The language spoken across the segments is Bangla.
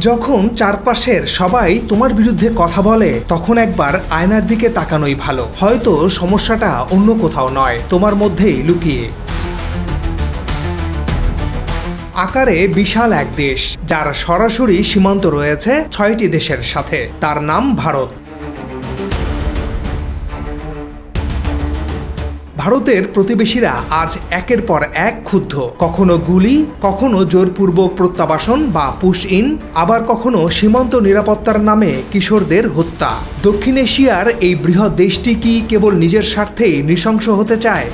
যখন চারপাশের সবাই তোমার বিরুদ্ধে কথা বলে, তখন একবার আয়নার দিকে তাকানোই ভালো। হয়তো সমস্যাটা অন্য কোথাও নয়, তোমার মধ্যেই লুকিয়ে। আকারে বিশাল এক দেশ, যার সরাসরি সীমান্ত রয়েছে ছয়টি দেশের সাথে। তার নাম ভারত। ভারতের প্রতিবেশীরা আজ একের পর এক ক্ষুব্ধ। কখনো গুলি, কখনো জোরপূর্বক প্রত্যাবাসন বা পুশ ইন আবার কখনো সীমান্ত নিরাপত্তার নামে কিশোরদের হত্যা। দক্ষিণ এশিয়ার এই বৃহৎ দেশটি কি কেবল নিজের স্বার্থেই নৃশংস হতে চায়?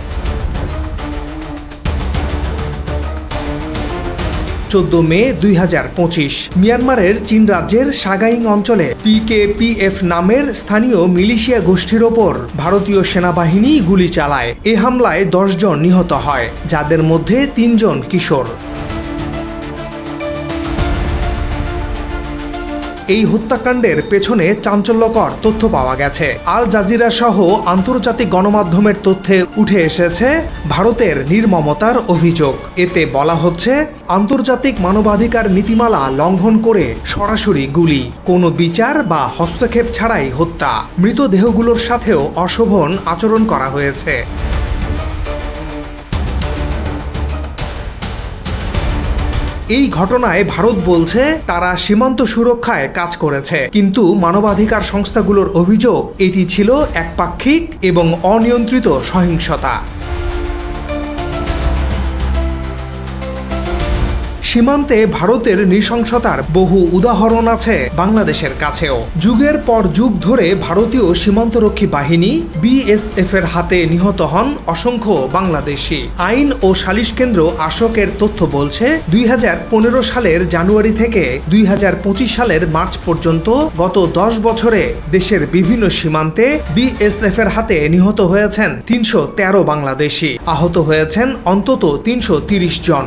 চোদ্দ মে দুই হাজার পঁচিশ। মিয়ানমারের চীন রাজ্যের সাগাইং অঞ্চলে পিকেপিএফ নামের স্থানীয় মিলিশিয়া গোষ্ঠীর ওপর ভারতীয় সেনাবাহিনী গুলি চালায়। এ হামলায় দশজন নিহত হয়, যাদের মধ্যে তিনজন কিশোর। এই হত্যাকাণ্ডের পেছনে চাঞ্চল্যকর তথ্য পাওয়া গেছে। আল জাজিরা সহ আন্তর্জাতিক গণমাধ্যমের তথ্যে উঠে এসেছে ভারতের নির্মমতার অভিযোগ। এতে বলা হচ্ছে, আন্তর্জাতিক মানবাধিকার নীতিমালা লঙ্ঘন করে সরাসরি গুলি, কোনো বিচার বা হস্তক্ষেপ ছাড়াই হত্যা, মৃতদেহগুলোর সাথেও অশোভন আচরণ করা হয়েছে। এই ঘটনায় ভারত বলছে, তারা সীমান্ত সুরক্ষায় কাজ করেছে। কিন্তু মানবাধিকার সংস্থাগুলোর অভিযোগ, এটি ছিল একপাক্ষিক এবং অনিয়ন্ত্রিত সহিংসতা। সীমান্তে ভারতের নৃশংসতার বহু উদাহরণ আছে বাংলাদেশের কাছেও। যুগের পর যুগ ধরে ভারতীয় সীমান্তরক্ষী বাহিনী বিএসএফ এর হাতে নিহত হন অসংখ্য বাংলাদেশি। আইন ও সালিশ কেন্দ্র আশোকের তথ্য বলছে, দুই হাজার পনেরো সালের জানুয়ারি থেকে দুই হাজার পঁচিশ সালের মার্চ পর্যন্ত গত দশ বছরে দেশের বিভিন্ন সীমান্তে বিএসএফ এর হাতে নিহত হয়েছেন তিনশো তেরো বাংলাদেশি। আহত হয়েছেন অন্তত তিনশো জন।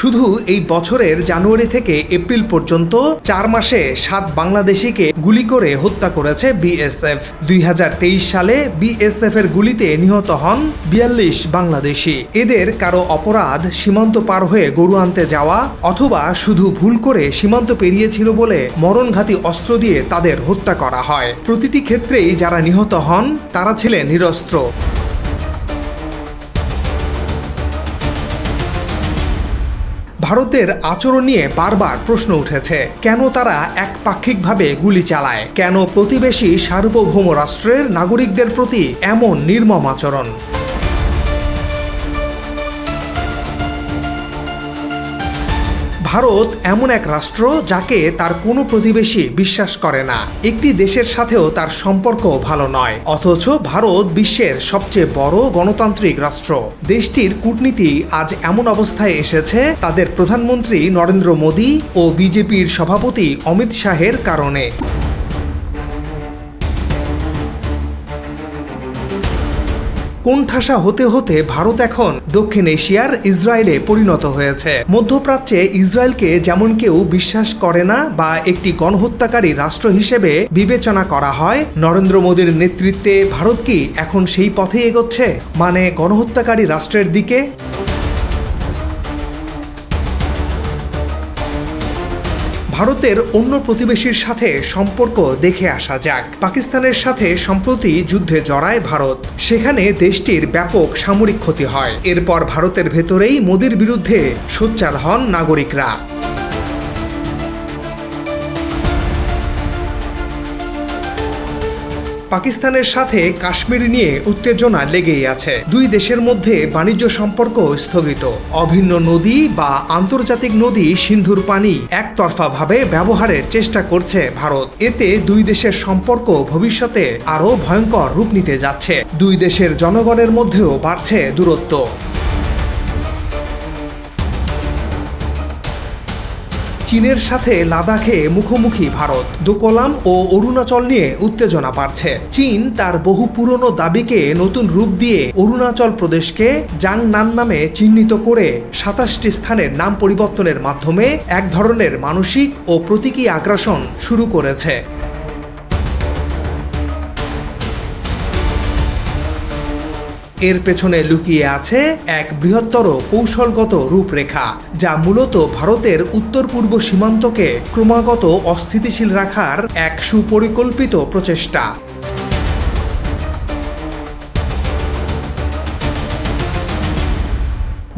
শুধু এই বছরের জানুয়ারি থেকে এপ্রিল পর্যন্ত চার মাসে সাত বাংলাদেশিকে গুলি করে হত্যা করেছে বিএসএফ। দুই হাজার তেইশ সালে বিএসএফ এর গুলিতে নিহত হন বিয়াল্লিশ বাংলাদেশি। এদের কারও অপরাধ সীমান্ত পার হয়ে গরু আনতে যাওয়া অথবা শুধু ভুল করে সীমান্ত পেরিয়েছিল বলে মরণঘাতী অস্ত্র দিয়ে তাদের হত্যা করা হয়। প্রতিটি ক্ষেত্রেই যারা নিহত হন, তারা ছিলেন নিরস্ত্র। ভারতের আচরণ নিয়ে বারবার প্রশ্ন উঠেছে, কেন তারা একপাক্ষিকভাবে গুলি চালায়? কেন প্রতিবেশী সার্বভৌম রাষ্ট্রের নাগরিকদের প্রতি এমন নির্মম আচরণ? ভারত এমন এক রাষ্ট্র যাকে তার কোনো প্রতিবেশী বিশ্বাস করে না। একটি দেশের সাথেও তার সম্পর্ক ভালো নয়। অথচ ভারত বিশ্বের সবচেয়ে বড় গণতান্ত্রিক রাষ্ট্র। দেশটির কূটনীতি আজ এমন অবস্থায় এসেছে, তাদের প্রধানমন্ত্রী নরেন্দ্র মোদী ও বিজেপির সভাপতি অমিত শাহের কারণে। কোণঠাসা হতে হতে ভারত এখন দক্ষিণ এশিয়ার ইসরায়েলে পরিণত হয়েছে। মধ্যপ্রাচ্যে ইসরায়েলকে যেমন কেউ বিশ্বাস করে না বা একটি গণহত্যাকারী রাষ্ট্র হিসেবে বিবেচনা করা হয়, নরেন্দ্র মোদীর নেতৃত্বে ভারত কি এখন সেই পথেই এগোচ্ছে? মানে গণহত্যাকারী রাষ্ট্রের দিকে? ভারতের অন্য প্রতিবেশীর সাথে সম্পর্ক দেখে আসা যাক। পাকিস্তানের সাথে সম্প্রতি যুদ্ধে জড়ায় ভারত। সেখানে দেশটির ব্যাপক সামরিক ক্ষতি হয়। এরপর ভারতের ভেতরেই মোদির বিরুদ্ধে সোচ্চার হন নাগরিকরা। পাকিস্তানের সাথে কাশ্মীর নিয়ে উত্তেজনা লেগেই আছে। দুই দেশের মধ্যে বাণিজ্য সম্পর্ক স্থগিত। অভিন্ন নদী বা আন্তর্জাতিক নদী সিন্ধুর পানি একতরফাভাবে ব্যবহারের চেষ্টা করছে ভারত। এতে দুই দেশের সম্পর্ক ভবিষ্যতে আরও ভয়ঙ্কর রূপ নিতে যাচ্ছে। দুই দেশের জনগণের মধ্যেও বাড়ছে দূরত্ব। চীনের সাথে লাদাখে মুখোমুখি ভারত। দোকলাম ও অরুণাচল নিয়ে উত্তেজনা বাড়ছে। চীন তার বহু পুরনো দাবিকে নতুন রূপ দিয়ে অরুণাচল প্রদেশকে জাং নান নামে চিহ্নিত করে সাতাশটি স্থানের নাম পরিবর্তনের মাধ্যমে এক ধরনের মানসিক ও প্রতীকী আগ্রাসন শুরু করেছে। এর পেছনে লুকিয়ে আছে এক বৃহত্তর কৌশলগত রূপরেখা, যা মূলত ভারতের উত্তর পূর্ব সীমান্তকে ক্রমাগত অস্থিতিশীল রাখার এক সুপরিকল্পিত প্রচেষ্টা।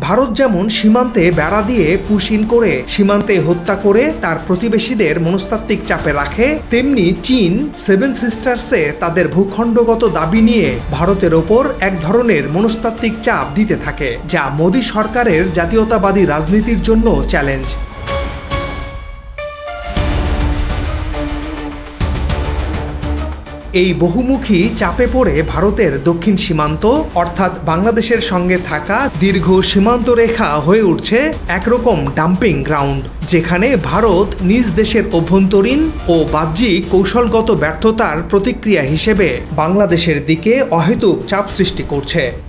ভারত যেমন সীমান্তে বেড়া দিয়ে পুশিন করে সীমান্তে হত্যা করে তার প্রতিবেশীদের মনস্তাত্ত্বিক চাপে রাখে, তেমনি চীন সেভেন সিস্টার্সে তাদের ভূখণ্ডগত দাবি নিয়ে ভারতের ওপর এক ধরনের মনস্তাত্ত্বিক চাপ দিতে থাকে, যা মোদী সরকারের জাতীয়তাবাদী রাজনীতির জন্য চ্যালেঞ্জ এই বহুমুখী চাপে পড়ে ভারতের দক্ষিণ সীমান্ত, অর্থাৎ বাংলাদেশের সঙ্গে থাকা দীর্ঘ সীমান্ত রেখা হয়ে উঠছে একরকম ডাম্পিং গ্রাউন্ড, যেখানে ভারত নিজ দেশের অভ্যন্তরীণ ও বাহ্যিক কৌশলগত ব্যর্থতার প্রতিক্রিয়া হিসেবে বাংলাদেশের দিকে অহেতুক চাপ সৃষ্টি করছে।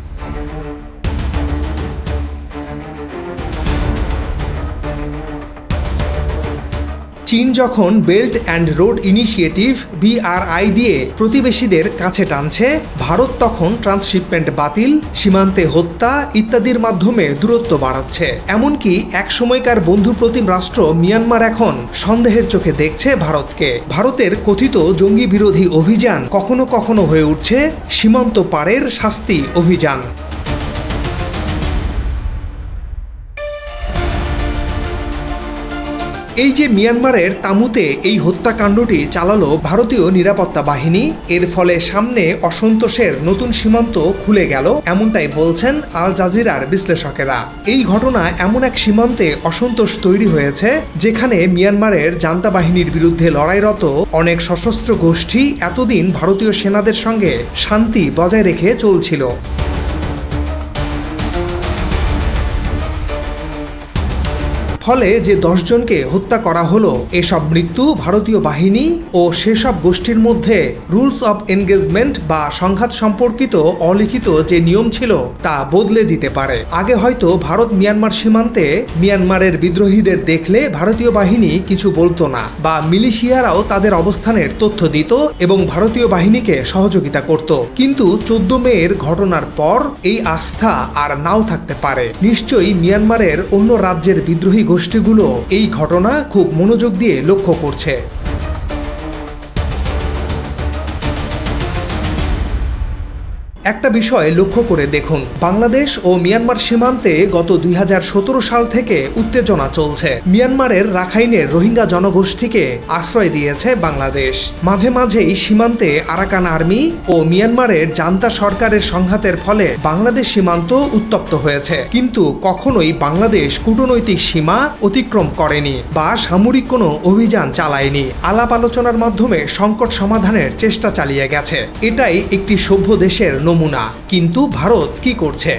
চীন যখন belt and road initiative, BRI দিয়ে প্রতিবেশীদের কাছে টানছে, ভারত তখন ট্রান্সশিপমেন্ট বাতিল, সীমান্তে হত্যা ইত্যাদির মাধ্যমে দূরত্ব বাড়াচ্ছে। এমনকি এক সময়কার বন্ধুপ্রতিম রাষ্ট্র মিয়ানমার এখন সন্দেহের চোখে দেখছে ভারতকে। ভারতের কথিত জঙ্গি বিরোধী অভিযান কখনো কখনো হয়ে উঠছে সীমান্ত পারের শাস্তি অভিযান। এই যে মিয়ানমারের তামুতে এই হত্যাকাণ্ডটি চালালো ভারতীয় নিরাপত্তা বাহিনী, এর ফলে সামনে অসন্তোষের নতুন সীমান্ত খুলে গেল, এমনটাই বলছেন আল জাজিরার বিশ্লেষকেরা। এই ঘটনা এমন এক সীমান্তে অসন্তোষ তৈরি হয়েছে, যেখানে মিয়ানমারের জান্তা বাহিনীর বিরুদ্ধে লড়াইরত অনেক সশস্ত্র গোষ্ঠী এতদিন ভারতীয় সেনাদের সঙ্গে শান্তি বজায় রেখে চলছিল। ফলে যে দশজনকে হত্যা করা হলো, এসব মৃত্যু ভারতীয় বাহিনী ও সেসব গোষ্ঠীর মধ্যে রুলস অব এনগেজমেন্ট বা সংঘাত সম্পর্কিত অলিখিত যে নিয়ম ছিল, তা বদলে দিতে পারে। আগে হয়তো ভারত মিয়ানমার সীমান্তে মিয়ানমারের বিদ্রোহীদের দেখলে ভারতীয় বাহিনী কিছু বলতো না বা মিলিশিয়ারাও তাদের অবস্থানের তথ্য দিত এবং ভারতীয় বাহিনীকে সহযোগিতা করত। কিন্তু চোদ্দ মেয়ের ঘটনার পর এই আস্থা আর নাও থাকতে পারে। নিশ্চয়ই মিয়ানমারের অন্য রাজ্যের বিদ্রোহী গোষ্ঠীগুলো এই ঘটনা খুব মনোযোগ দিয়ে লক্ষ্য করছে। একটা বিষয় লক্ষ্য করে দেখুন। বাংলাদেশ ও মিয়ানমার সীমান্তে গত দুই হাজার সতেরো সাল থেকে উত্তেজনা চলছে। মিয়ানমারের রাখাইনের রোহিঙ্গা জনগোষ্ঠীকে আশ্রয় দিয়েছে বাংলাদেশ। মাঝে মাঝেই সীমান্তে আরাকান আর্মি ও মিয়ানমারের জান্তা সরকারের সংঘাতের ফলে বাংলাদেশ সীমান্ত উত্তপ্ত হয়েছে। কিন্তু কখনোই বাংলাদেশ কূটনৈতিক সীমা অতিক্রম করেনি বা সামরিক কোনো অভিযান চালায়নি। আলাপ আলোচনার মাধ্যমে সংকট সমাধানের চেষ্টা চালিয়ে গেছে। এটাই একটি সভ্য দেশের নমুনা কিন্তু ভারত কি করছে?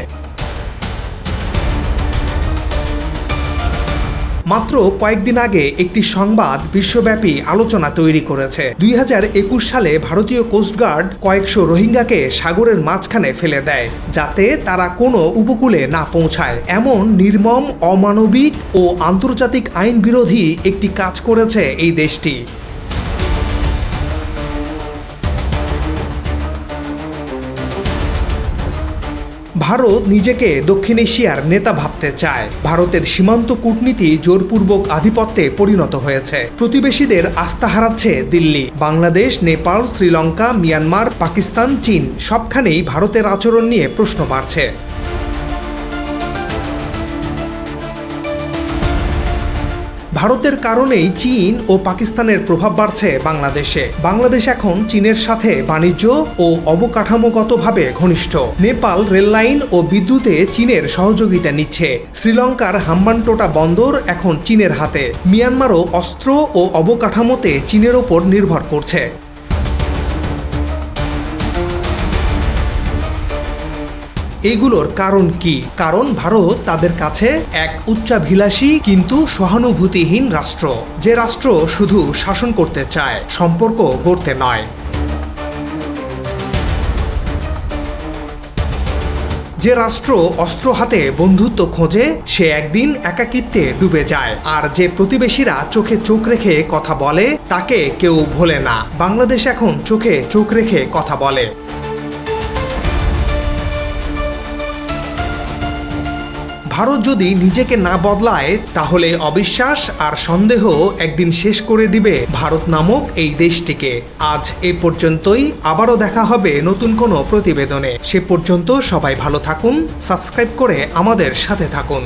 মাত্র কয়েকদিন আগে একটি সংবাদ বিশ্বব্যাপী আলোচনা তৈরি করেছে। দুই হাজার একুশ সালে ভারতীয় কোস্টগার্ড কয়েকশো রোহিঙ্গাকে সাগরের মাঝখানে ফেলে দেয়, যাতে তারা কোনো উপকূলে না পৌঁছায়। এমন নির্মম, অমানবিক ও আন্তর্জাতিক আইন বিরোধী একটি কাজ করেছে এই দেশটি। ভারত নিজেকে দক্ষিণ এশিয়ার নেতা ভাবতে চায়। ভারতের সীমান্ত কূটনীতি জোরপূর্বক আধিপত্যে পরিণত হয়েছে। প্রতিবেশীদের আস্থা হারাচ্ছে দিল্লি। বাংলাদেশ, নেপাল, শ্রীলঙ্কা, মিয়ানমার, পাকিস্তান, চীন, সবখানেই ভারতের আচরণ নিয়ে প্রশ্ন বাড়ছে। ভারতের কারণেই চীন ও পাকিস্তানের প্রভাব বাড়ছে বাংলাদেশে। বাংলাদেশ এখন চীনের সাথে বাণিজ্য ও অবকাঠামোগতভাবে ঘনিষ্ঠ। নেপাল রেললাইন ও বিদ্যুতে চীনের সহযোগিতা নিচ্ছে। শ্রীলঙ্কার হাম্বানটোটা বন্দর এখন চীনের হাতে। মিয়ানমারও অস্ত্র ও অবকাঠামোতে চীনের ওপর নির্ভর করছে। এগুলোর কারণ কি? কারণ ভারত তাদের কাছে এক উচ্চাভিলাষী কিন্তু সহানুভূতিহীন রাষ্ট্র, যে রাষ্ট্র শুধু শাসন করতে চায়, সম্পর্ক গড়তে নয়। যে রাষ্ট্র অস্ত্র হাতে বন্ধুত্ব খোঁজে, সে একদিন একাকিত্বে ডুবে যায়। আর যে প্রতিবেশীরা চোখে চোখ রেখে কথা বলে, তাকে কেউ ভোলে না। বাংলাদেশ এখন চোখে চোখ রেখে কথা বলে। ভারত যদি নিজেকে না বদলায়, তাহলে অবিশ্বাস আর সন্দেহ একদিন শেষ করে দিবে ভারত নামক এই দেশটিকে। আজ এ পর্যন্তই, আবারও দেখা হবে নতুন কোনো প্রতিবেদনে। সে পর্যন্ত সবাই ভালো থাকুন, সাবস্ক্রাইব করে আমাদের সাথে থাকুন।